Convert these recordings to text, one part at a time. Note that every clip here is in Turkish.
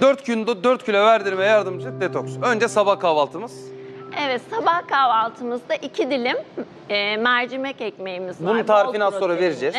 4 günde 4 kilo verdirmeye yardımcı detoks. Önce sabah kahvaltımız. Evet, sabah kahvaltımızda iki dilim e, mercimek ekmeğimiz var. Bunun tarifini az sonra vereceğiz.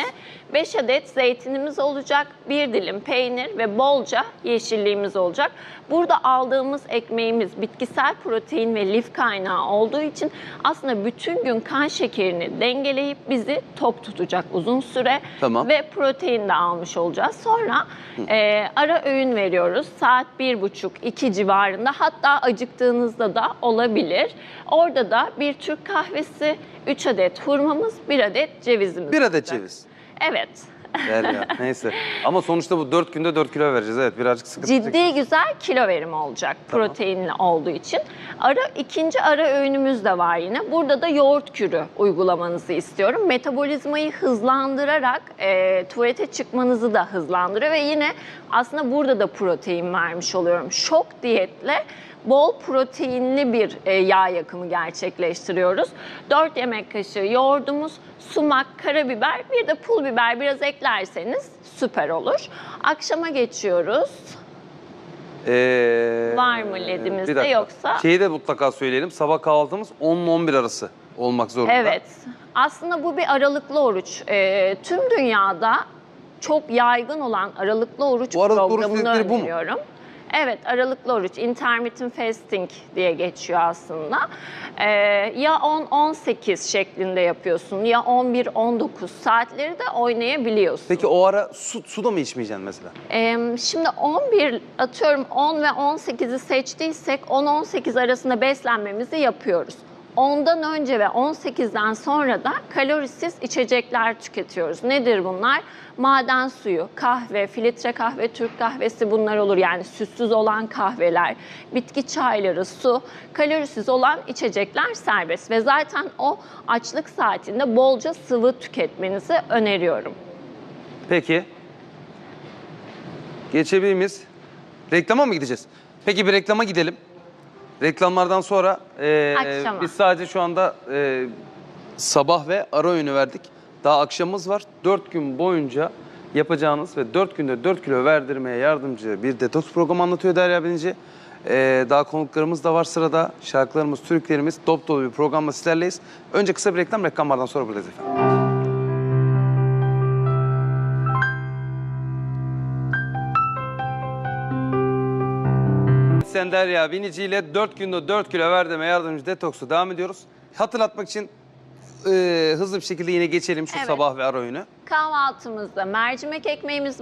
5 adet zeytinimiz olacak, bir dilim peynir ve bolca yeşilliğimiz olacak. Burada aldığımız ekmeğimiz bitkisel protein ve lif kaynağı olduğu için aslında bütün gün kan şekerini dengeleyip bizi tok tutacak uzun süre. Tamam. Ve protein de almış olacağız. Sonra e, ara öğün veriyoruz. Saat bir buçuk, iki civarında hatta acıktığınızda da olabilir. Orada da bir Türk kahvesi, 3 adet hurmamız, 1 adet cevizimiz. Bir adet olacak. ceviz. Evet. Ver ya neyse. Ama sonuçta bu 4 günde 4 kilo vereceğiz. Evet birazcık sıkıntı çekeceğiz. Ciddi güzel kilo verimi olacak Tamam. proteinli olduğu için. Ara ikinci ara öğünümüz de var yine. Burada da yoğurt kürü uygulamanızı istiyorum. Metabolizmayı hızlandırarak e, tuvalete çıkmanızı da hızlandırıyor ve yine aslında burada da protein vermiş oluyorum. Şok diyetle bol proteinli bir e, yağ yakımı gerçekleştiriyoruz. 4 yemek kaşığı yoğurdumuz, sumak, karabiber, bir de pul biber biraz eklerseniz süper olur. Akşama geçiyoruz. Ee, Var mı ledimiz bir de dakika. yoksa? Şeyi de mutlaka söyleyelim. Sabah kahvaltımız 10 ile 11 arası olmak zorunda. Evet. Aslında bu bir aralıklı oruç. Ee, tüm dünyada çok yaygın olan aralıklı oruç Bu aralıklı oruç programını dedikleri bu mu? öneriyorum. Evet, aralıklı oruç, intermittent fasting diye geçiyor aslında. Ee, ya 10-18 şeklinde yapıyorsun, ya 11-19 saatleri de oynayabiliyorsun. Peki o ara su, su da mı içmeyeceksin mesela? Ee, şimdi 11 atıyorum 10 ve 18'i seçtiysek 10-18 arasında beslenmemizi yapıyoruz. Ondan önce ve 18'den sonra da kalorisiz içecekler tüketiyoruz. Nedir bunlar? Maden suyu, kahve, filtre kahve, Türk kahvesi bunlar olur. Yani süssüz olan kahveler, bitki çayları, su, kalorisiz olan içecekler serbest. Ve zaten o açlık saatinde bolca sıvı tüketmenizi öneriyorum. Peki. Geçebilir miyiz? Reklama mı gideceğiz? Peki bir reklama gidelim. Reklamlardan sonra e, Akşama. biz sadece şu anda e, sabah ve ara öğünü verdik. Daha akşamımız var. 4 gün boyunca yapacağınız ve 4 günde 4 kilo verdirmeye yardımcı bir detoks programı anlatıyor Derya Binici. E, daha konuklarımız da var sırada. Şarkılarımız, türkülerimiz dop dolu bir programla sizlerleyiz. Önce kısa bir reklam, reklamlardan sonra buradayız efendim. Sen Derya Binici ile 4 günde 4 kilo verdirme yardımcı detoksu devam ediyoruz. Hatırlatmak için e, hızlı bir şekilde yine geçelim şu Evet. sabah ve ara öğünü. Kahvaltımızda mercimek ekmeğimiz var.